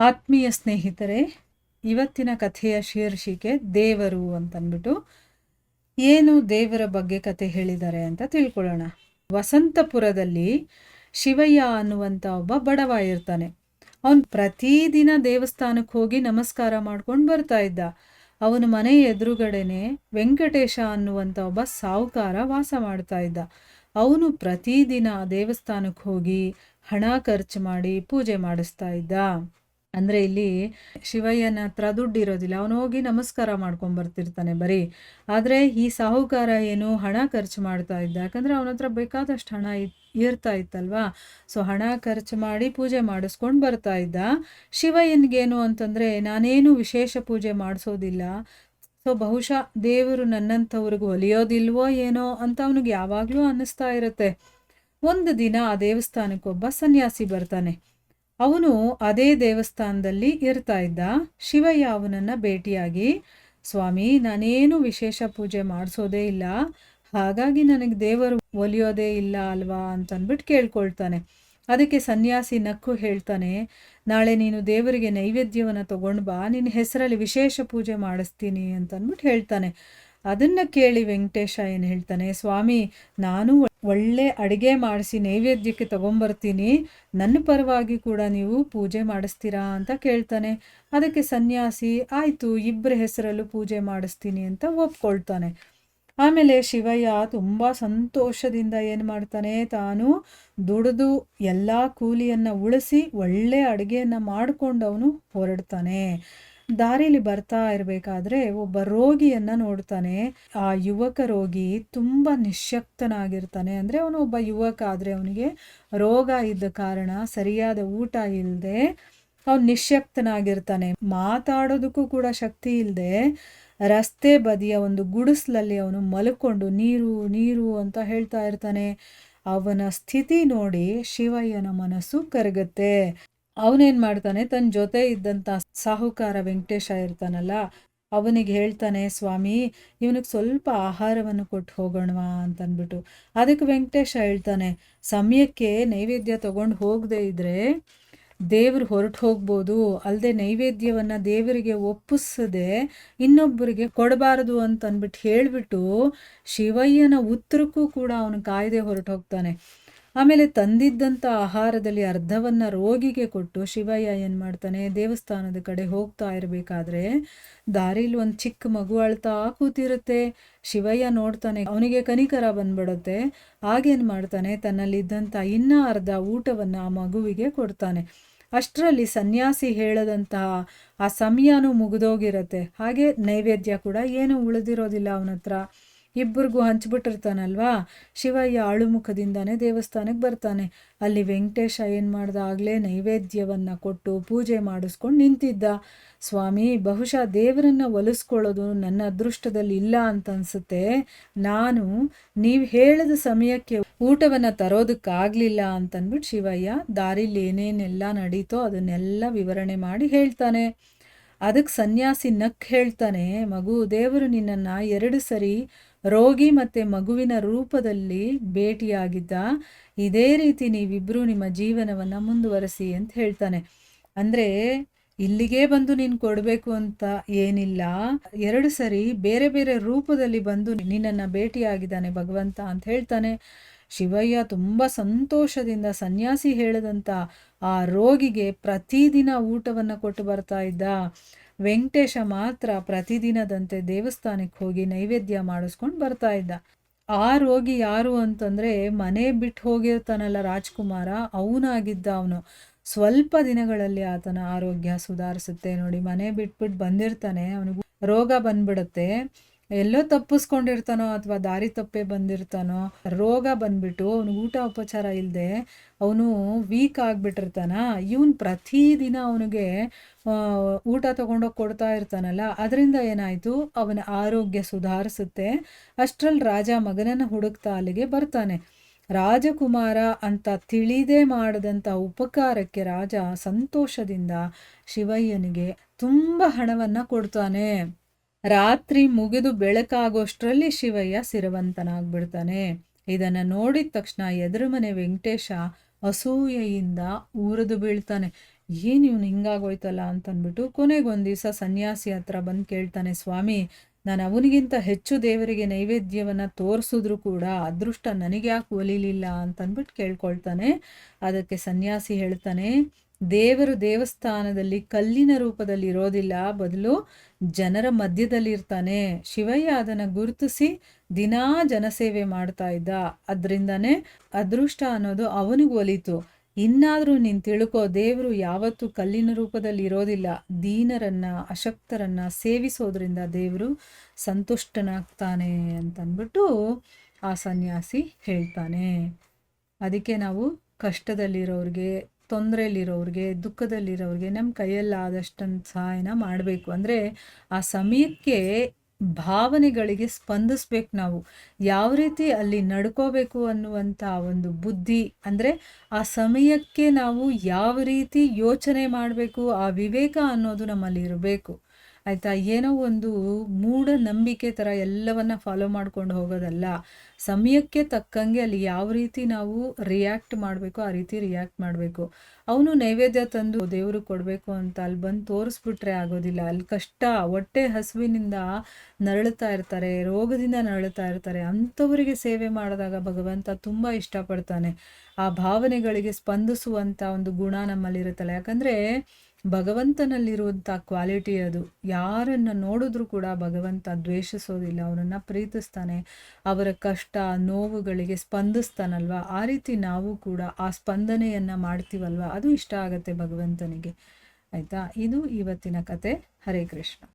ಆತ್ಮೀಯ ಸ್ನೇಹಿತರೆ, ಇವತ್ತಿನ ಕಥೆಯ ಶೀರ್ಷಿಕೆ ದೇವರು ಅಂತಂದ್ಬಿಟ್ಟು ಏನು ದೇವರ ಬಗ್ಗೆ ಕತೆ ಹೇಳಿದ್ದಾರೆ ಅಂತ ತಿಳ್ಕೊಳ್ಳೋಣ. ವಸಂತಪುರದಲ್ಲಿ ಶಿವಯ್ಯ ಅನ್ನುವಂಥ ಒಬ್ಬ ಬಡವ ಇರ್ತಾನೆ ಅವನು ಪ್ರತಿದಿನ ದೇವಸ್ಥಾನಕ್ಕೆ ಹೋಗಿ ನಮಸ್ಕಾರ ಮಾಡ್ಕೊಂಡು ಬರ್ತಾ ಇದ್ದ. ಅವನ ಮನೆ ಎದುರುಗಡೆನೆ ವೆಂಕಟೇಶ ಅನ್ನುವಂಥ ಒಬ್ಬ ಸಾಹುಕಾರ ವಾಸ ಮಾಡ್ತಾ ಇದ್ದ. ಅವನು ಪ್ರತಿದಿನ ದೇವಸ್ಥಾನಕ್ಕೆ ಹೋಗಿ ಹಣ ಖರ್ಚು ಮಾಡಿ ಪೂಜೆ ಮಾಡಿಸ್ತಾ ಇದ್ದ. ಅಂದ್ರೆ ಇಲ್ಲಿ ಶಿವಯ್ಯನ ಹತ್ರ ದುಡ್ಡು ಇರೋದಿಲ್ಲ. ಅವನು ಹೋಗಿ ನಮಸ್ಕಾರ ಮಾಡ್ಕೊಂಡು ಬರ್ತಿರ್ತಾನೆ ಬರೀ. ಆದರೆ ಈ ಸಾಹುಕಾರ ಏನು ಹಣ ಖರ್ಚು ಮಾಡ್ತಾ ಇದ್ದ. ಯಾಕಂದರೆ ಅವನ ಹತ್ರ ಬೇಕಾದಷ್ಟು ಹಣ ಇರ್ತಾ ಇತ್ತಲ್ವಾ? ಸೊ ಹಣ ಖರ್ಚು ಮಾಡಿ ಪೂಜೆ ಮಾಡಿಸ್ಕೊಂಡು ಬರ್ತಾ ಇದ್ದ. ಶಿವಯ್ಯನಿಗೇನು ಅಂತಂದರೆ ನಾನೇನು ವಿಶೇಷ ಪೂಜೆ ಮಾಡಿಸೋದಿಲ್ಲ. ಸೊ ಬಹುಶಃ ದೇವರು ನನ್ನಂಥವ್ರಿಗೆ ಒಲಿಯೋದಿಲ್ವೋ ಏನೋ ಅಂತ ಅವನಿಗೆ ಯಾವಾಗಲೂ ಅನ್ನಿಸ್ತಾ ಇರುತ್ತೆ. ಒಂದು ದಿನ ಆ ದೇವಸ್ಥಾನಕ್ಕೊಬ್ಬ ಸನ್ಯಾಸಿ ಬರ್ತಾನೆ. ಅವನು ಅದೇ ದೇವಸ್ಥಾನದಲ್ಲಿ ಇರ್ತಾ ಇದ್ದ. ಶಿವಯ್ಯ ಅವನನ್ನ ಭೇಟಿಯಾಗಿ, ಸ್ವಾಮಿ, ನಾನೇನು ವಿಶೇಷ ಪೂಜೆ ಮಾಡಿಸೋದೇ ಇಲ್ಲ. ಹಾಗಾಗಿ ನನಗೆ ದೇವರು ಒಲಿಯೋದೇ ಇಲ್ಲ ಅಲ್ವಾ? ಅಂತನ್ಬಿಟ್ಟು ಕೇಳ್ಕೊಳ್ತಾನೆ. ಅದಕ್ಕೆ ಸನ್ಯಾಸಿ ನಕ್ಕು ಹೇಳ್ತಾನೆ, ನಾಳೆ ನೀನು ದೇವರಿಗೆ ನೈವೇದ್ಯವನ್ನು ತಗೊಂಡು ಬಾ. ನಿನ್ನ ಹೆಸರಲ್ಲಿ ವಿಶೇಷ ಪೂಜೆ ಮಾಡಿಸ್ತೀನಿ ಅಂತನ್ಬಿಟ್ಟು ಹೇಳ್ತಾನೆ. ಅದನ್ನ ಕೇಳಿ ವೆಂಕಟೇಶ ಏನು ಹೇಳ್ತಾನೆ, ಸ್ವಾಮಿ, ನಾನು ಒಳ್ಳೆ ಅಡುಗೆ ಮಾಡಿಸಿ ನೈವೇದ್ಯಕ್ಕೆ ತಗೊಂಬರ್ತೀನಿ. ನನ್ನ ಪರವಾಗಿ ಕೂಡ ನೀವು ಪೂಜೆ ಮಾಡಿಸ್ತೀರಾ ಅಂತ ಕೇಳ್ತಾನೆ. ಅದಕ್ಕೆ ಸನ್ಯಾಸಿ, ಆಯಿತು ಇಬ್ಬರ ಹೆಸರಲ್ಲೂ ಪೂಜೆ ಮಾಡಿಸ್ತೀನಿ ಅಂತ ಒಪ್ಕೊಳ್ತಾನೆ. ಆಮೇಲೆ ಶಿವಯ್ಯ ತುಂಬ ಸಂತೋಷದಿಂದ ಏನು ಮಾಡ್ತಾನೆ, ತಾನು ದುಡಿದು ಎಲ್ಲ ಕೂಲಿಯನ್ನು ಉಳಿಸಿ ಒಳ್ಳೆ ಅಡುಗೆಯನ್ನು ಮಾಡಿಕೊಂಡು ಅವನು ಹೊರಡ್ತಾನೆ. ದಾರಿಲಿ ಬರ್ತಾ ಇರಬೇಕಾದ್ರೆ ಒಬ್ಬ ರೋಗಿಯನ್ನ ನೋಡ್ತಾನೆ. ಆ ಯುವಕ ರೋಗಿ ತುಂಬ ನಿಶ್ಶಕ್ತನಾಗಿರ್ತಾನೆ ಅಂದರೆ ಅವನು ಒಬ್ಬ ಯುವಕ, ಆದರೆ ಅವನಿಗೆ ರೋಗ ಇದ್ದ ಕಾರಣ ಸರಿಯಾದ ಊಟ ಇಲ್ಲದೆ ಅವನು ನಿಶ್ಶಕ್ತನಾಗಿರ್ತಾನೆ ಮಾತಾಡೋದಕ್ಕೂ ಕೂಡ ಶಕ್ತಿ ಇಲ್ಲದೆ ರಸ್ತೆ ಬದಿಯ ಒಂದು ಗುಡಿಸ್ಲಲ್ಲಿ ಅವನು ಮಲ್ಕೊಂಡು ನೀರು ನೀರು ಅಂತ ಹೇಳ್ತಾ ಇರ್ತಾನೆ. ಅವನ ಸ್ಥಿತಿ ನೋಡಿ ಶಿವಯ್ಯನ ಮನಸ್ಸು ಕರಗತ್ತೆ. ಅವನೇನ್ ಮಾಡ್ತಾನೆ? ತನ್ನ ಜೊತೆ ಇದ್ದಂತ ಸಾಹುಕಾರ ವೆಂಕಟೇಶ ಇರ್ತಾನಲ್ಲ, ಅವನಿಗೆ ಹೇಳ್ತಾನೆ, ಸ್ವಾಮಿ, ಇವನಿಗೆ ಸ್ವಲ್ಪ ಆಹಾರವನ್ನು ಕೊಟ್ಟು ಹೋಗೋಣವಾ ಅಂತನ್ಬಿಟ್ಟು. ಅದಕ್ಕೆ ವೆಂಕಟೇಶ ಹೇಳ್ತಾನೆ, ಸಮಯಕ್ಕೆ ನೈವೇದ್ಯ ತಗೊಂಡು ಹೋಗದೆ ಇದ್ರೆ ದೇವ್ರು ಹೊರಟು ಹೋಗ್ಬೋದು. ಅಲ್ಲದೆ ನೈವೇದ್ಯವನ್ನ ದೇವರಿಗೆ ಒಪ್ಪಿಸದೆ ಇನ್ನೊಬ್ಬರಿಗೆ ಕೊಡಬಾರದು ಅಂತ ಅಂದ್ಬಿಟ್ಟು ಹೇಳಿಬಿಟ್ಟು ಶಿವಯ್ಯನ ಉತ್ತರಕ್ಕೂ ಕೂಡ ಅವನು ಕಾಯ್ದೆ ಹೊರಟು ಹೋಗ್ತಾನೆ. ಆಮೇಲೆ ತಂದಿದ್ದಂಥ ಆಹಾರದಲ್ಲಿ ಅರ್ಧವನ್ನು ರೋಗಿಗೆ ಕೊಟ್ಟು ಶಿವಯ್ಯ ಏನು ಮಾಡ್ತಾನೆ, ದೇವಸ್ಥಾನದ ಕಡೆ ಹೋಗ್ತಾ ಇರಬೇಕಾದ್ರೆ ದಾರಿಲಿ ಒಂದು ಚಿಕ್ಕ ಮಗು ಅಳ್ತಾ ಕೂತಿರುತ್ತೆ. ಶಿವಯ್ಯ ನೋಡ್ತಾನೆ, ಅವನಿಗೆ ಕನಿಕರ ಬಂದ್ಬಿಡುತ್ತೆ. ಆಗೇನು ಮಾಡ್ತಾನೆ, ತನ್ನಲ್ಲಿದ್ದಂಥ ಇನ್ನೂ ಅರ್ಧ ಊಟವನ್ನು ಆ ಮಗುವಿಗೆ ಕೊಡ್ತಾನೆ. ಅಷ್ಟರಲ್ಲಿ ಸನ್ಯಾಸಿ ಹೇಳದಂತಹ ಆ ಸಮಯನೂ ಮುಗಿದೋಗಿರುತ್ತೆ. ಹಾಗೆ ನೈವೇದ್ಯ ಕೂಡ ಏನೂ ಉಳಿದಿರೋದಿಲ್ಲ ಅವನ ಹತ್ರ ಇಬ್ಬರಿಗೂ ಹಂಚ್ಬಿಟ್ಟಿರ್ತಾನಲ್ವಾ? ಶಿವಯ್ಯ ಆಳುಮುಖದಿಂದಾನೇ ದೇವಸ್ಥಾನಕ್ಕೆ ಬರ್ತಾನೆ. ಅಲ್ಲಿ ವೆಂಕಟೇಶ ಏನು ಮಾಡ್ದ? ಆಗಲೇ ನೈವೇದ್ಯವನ್ನ ಕೊಟ್ಟು ಪೂಜೆ ಮಾಡಿಸ್ಕೊಂಡು ನಿಂತಿದ್ದ. ಸ್ವಾಮಿ, ಬಹುಶಃ ದೇವರನ್ನ ಒಲಿಸ್ಕೊಳ್ಳೋದು ನನ್ನ ಅದೃಷ್ಟದಲ್ಲಿ ಇಲ್ಲ ಅಂತ ಅನ್ಸುತ್ತೆ. ನಾನು ನೀವು ಹೇಳಿದ ಸಮಯಕ್ಕೆ ಊಟವನ್ನ ತರೋದಕ್ಕಾಗಲಿಲ್ಲ ಅಂತನ್ಬಿಟ್ಟು ಶಿವಯ್ಯ, ದಾರಿಲಿ ಏನೇನೆಲ್ಲ ನಡೀತೋ ಅದನ್ನೆಲ್ಲ ವಿವರಣೆ ಮಾಡಿ ಹೇಳ್ತಾನೆ. ಅದಕ್ಕೆ ಸನ್ಯಾಸಿ ನಕ್ ಹೇಳ್ತಾನೆ, ಮಗು ದೇವರು ನಿನ್ನನ್ನು ಎರಡು ಸರಿ ರೋಗಿ ಮತ್ತು ಮಗುವಿನ ರೂಪದಲ್ಲಿ ಭೇಟಿಯಾಗಿದ್ದ, ಇದೇ ರೀತಿ ನೀವಿಬ್ಬರೂ ನಿಮ್ಮ ಜೀವನವನ್ನು ಮುಂದುವರಿಸಿ ಅಂತ ಹೇಳ್ತಾನೆ. ಅಂದರೆ, ಇಲ್ಲಿಗೆ ಬಂದು ನೀನು ಕೊಡಬೇಕು ಅಂತ ಏನಿಲ್ಲ. ಎರಡು ಸರಿ ಬೇರೆ ಬೇರೆ ರೂಪದಲ್ಲಿ ಬಂದು ನಿನ್ನನ್ನು ಭೇಟಿಯಾಗಿದ್ದಾನೆ ಭಗವಂತ ಅಂತ ಹೇಳ್ತಾನೆ. ಶಿವಯ್ಯ ತುಂಬ ಸಂತೋಷದಿಂದ ಸನ್ಯಾಸಿ ಹೇಳದಂತ ಆ ರೋಗಿಗೆ ಪ್ರತಿದಿನ ಊಟವನ್ನು ಕೊಟ್ಟು ಬರ್ತಾ ಇದ್ದ. ವೆಂಕಟೇಶ ಮಾತ್ರ ಪ್ರತಿದಿನದಂತೆ ದೇವಸ್ಥಾನಕ್ಕೆ ಹೋಗಿ ನೈವೇದ್ಯ ಮಾಡಿಸ್ಕೊಂಡು ಬರ್ತಾ ಇದ್ದ. ಆ ರೋಗಿ ಯಾರು ಅಂತಂದ್ರೆ ಮನೆ ಬಿಟ್ಟು ಹೋಗಿರ್ತಾನಲ್ಲ ರಾಜ್ಕುಮಾರ, ಅವನಾಗಿದ್ದ ಅವನು. ಸ್ವಲ್ಪ ದಿನಗಳಲ್ಲಿ ಆತನ ಆರೋಗ್ಯ ಸುಧಾರಿಸುತ್ತೆ ನೋಡಿ, ಮನೆ ಬಿಟ್ಬಿಟ್ಟು ಬಂದಿರ್ತಾನೆ, ಅವನಿಗೆ ರೋಗ ಬಂದ್ಬಿಡುತ್ತೆ. ಎಲ್ಲೋ ತಪ್ಪಿಸ್ಕೊಂಡಿರ್ತಾನೋ ಅಥವಾ ದಾರಿ ತಪ್ಪೇ ಬಂದಿರ್ತಾನೋ, ರೋಗ ಬಂದ್ಬಿಟ್ಟು ಅವ್ನು ಊಟ ಉಪಚಾರ ಇಲ್ಲದೆ ಅವನು ವೀಕ್ ಆಗಿಬಿಟ್ಟಿರ್ತಾನ. ಇವನು ಪ್ರತಿದಿನ ಅವನಿಗೆ ಊಟ ತಗೊಂಡೋಗಿ ಕೊಡ್ತಾ ಇರ್ತಾನಲ್ಲ, ಅದರಿಂದ ಏನಾಯಿತು? ಅವನ ಆರೋಗ್ಯ ಸುಧಾರಿಸುತ್ತೆ. ಅಷ್ಟರಲ್ಲಿ ರಾಜ ಮಗನನ್ನು ಹುಡುಕ್ತಾ ಅಲ್ಲಿಗೆ ಬರ್ತಾನೆ. ರಾಜಕುಮಾರ ಅಂತ ತಿಳಿದೇ ಮಾಡಿದಂಥ ಉಪಕಾರಕ್ಕೆ ರಾಜ ಸಂತೋಷದಿಂದ ಶಿವಯ್ಯನಿಗೆ ತುಂಬ ಹಣವನ್ನು ಕೊಡ್ತಾನೆ. ರಾತ್ರಿ ಮುಗಿದು ಬೆಳಕಾಗೋಷ್ಟರಲ್ಲಿ ಶಿವಯ್ಯ ಸಿರವಂತನಾಗ್ಬಿಡ್ತಾನೆ. ಇದನ್ನು ನೋಡಿದ ತಕ್ಷಣ ಎದುರು ಮನೆ ವೆಂಕಟೇಶ ಅಸೂಯೆಯಿಂದ ಊರಿದು ಬೀಳ್ತಾನೆ. ಏನು ಇವನು ಹಿಂಗಾಗೋಯ್ತಲ್ಲ ಅಂತಂದ್ಬಿಟ್ಟು ಕೊನೆಗೊಂದು ದಿವಸ ಸನ್ಯಾಸಿ ಹತ್ರ ಬಂದು ಕೇಳ್ತಾನೆ, ಸ್ವಾಮಿ, ನಾನು ಅವನಿಗಿಂತ ಹೆಚ್ಚು ದೇವರಿಗೆ ನೈವೇದ್ಯವನ್ನು ತೋರಿಸಿದ್ರು ಕೂಡ ಅದೃಷ್ಟ ನನಗೆ ಯಾಕೆ ಒಲಿಲಿಲ್ಲ ಅಂತಂದ್ಬಿಟ್ಟು ಕೇಳ್ಕೊಳ್ತಾನೆ. ಅದಕ್ಕೆ ಸನ್ಯಾಸಿ ಹೇಳ್ತಾನೆ ದೇವರು ದೇವಸ್ಥಾನದಲ್ಲಿ ಕಲ್ಲಿನ ರೂಪದಲ್ಲಿ ಇರೋದಿಲ್ಲ. ಬದಲು ಜನರ ಮಧ್ಯದಲ್ಲಿರ್ತಾನೆ. ಶಿವಯ್ಯ ಅದನ್ನು ಗುರುತಿಸಿ ದಿನಾ ಜನಸೇವೆ ಮಾಡ್ತಾ ಇದ್ದ. ಅದರಿಂದನೇ ಅದೃಷ್ಟ ಅನ್ನೋದು ಅವನಿಗೆ ಒಲಿತು. ಇನ್ನಾದರೂ ನೀನು ತಿಳ್ಕೋ, ದೇವರು ಯಾವತ್ತೂ ಕಲ್ಲಿನ ರೂಪದಲ್ಲಿ ಇರೋದಿಲ್ಲ. ದೀನರನ್ನ, ಅಶಕ್ತರನ್ನ ಸೇವಿಸೋದ್ರಿಂದ ದೇವರು ಸಂತುಷ್ಟನಾಗ್ತಾನೆ ಅಂತಂದ್ಬಿಟ್ಟು ಆ ಸನ್ಯಾಸಿ ಹೇಳ್ತಾನೆ. ಅದಕ್ಕೆ ನಾವು ಕಷ್ಟದಲ್ಲಿರೋರಿಗೆ ತೊಂದರೆಯಲ್ಲಿರೋರಿಗೆ, ದುಃಖದಲ್ಲಿರೋರಿಗೆ ನಮ್ಮ ಕೈಯಲ್ಲಾದಷ್ಟೊಂದು ಸಹಾಯನ ಮಾಡಬೇಕು. ಅಂದರೆ ಆ ಸಮಯಕ್ಕೆ ಭಾವನೆಗಳಿಗೆ ಸ್ಪಂದಿಸ್ಬೇಕು ನಾವು. ಯಾವ ರೀತಿ ಅಲ್ಲಿ ನಡ್ಕೋಬೇಕು ಅನ್ನುವಂಥ ಒಂದು ಬುದ್ಧಿ, ಅಂದರೆ ಆ ಸಮಯಕ್ಕೆ ನಾವು ಯಾವ ರೀತಿ ಯೋಚನೆ ಮಾಡಬೇಕು, ಆ ವಿವೇಕ ಅನ್ನೋದು ನಮ್ಮಲ್ಲಿ ಇರಬೇಕು. ಆಯಿತಾ? ಏನೋ ಒಂದು ಮೂಢನಂಬಿಕೆ ಥರ ಎಲ್ಲವನ್ನ ಫಾಲೋ ಮಾಡ್ಕೊಂಡು ಹೋಗೋದಲ್ಲ. ಸಮಯಕ್ಕೆ ತಕ್ಕಂಗೆ ಅಲ್ಲಿ ಯಾವ ರೀತಿ ನಾವು ರಿಯಾಕ್ಟ್ ಮಾಡಬೇಕು, ಆ ರೀತಿ ರಿಯಾಕ್ಟ್ ಮಾಡಬೇಕು. ಅವನು ನೈವೇದ್ಯ ತಂದು ದೇವ್ರಿಗೆ ಕೊಡಬೇಕು ಅಂತ ಅಲ್ಲಿ ಬಂದು ತೋರಿಸ್ಬಿಟ್ರೆ ಆಗೋದಿಲ್ಲ. ಅಲ್ಲಿ ಕಷ್ಟ, ಹೊಟ್ಟೆ ಹಸುವಿನಿಂದ ನರಳುತ್ತಾ ಇರ್ತಾರೆ, ರೋಗದಿಂದ ನರಳುತ್ತಾ ಇರ್ತಾರೆ. ಅಂಥವರಿಗೆ ಸೇವೆ ಮಾಡಿದಾಗ ಭಗವಂತ ತುಂಬ ಇಷ್ಟಪಡ್ತಾನೆ. ಆ ಭಾವನೆಗಳಿಗೆ ಸ್ಪಂದಿಸುವಂಥ ಒಂದು ಗುಣ ನಮ್ಮಲ್ಲಿರುತ್ತಲ್ಲ ಯಾಕಂದರೆ ಭಗವಂತನಲ್ಲಿರುವಂಥ ಕ್ವಾಲಿಟಿ ಅದು. ಯಾರನ್ನು ನೋಡಿದ್ರೂ ಕೂಡ ಭಗವಂತ ದ್ವೇಷಿಸೋದಿಲ್ಲ ಅವರನ್ನು ಪ್ರೀತಿಸ್ತಾನೆ, ಅವರ ಕಷ್ಟ, ನೋವುಗಳಿಗೆ ಸ್ಪಂದಿಸ್ತಾನಲ್ವ? ಆ ರೀತಿ ನಾವು ಕೂಡ ಆ ಸ್ಪಂದನೆಯನ್ನು ಮಾಡ್ತೀವಲ್ವ? ಅದು ಇಷ್ಟ ಆಗುತ್ತೆ ಭಗವಂತನಿಗೆ. ಆಯಿತಾ? ಇದು ಇವತ್ತಿನ ಕತೆ. ಹರೇ ಕೃಷ್ಣ.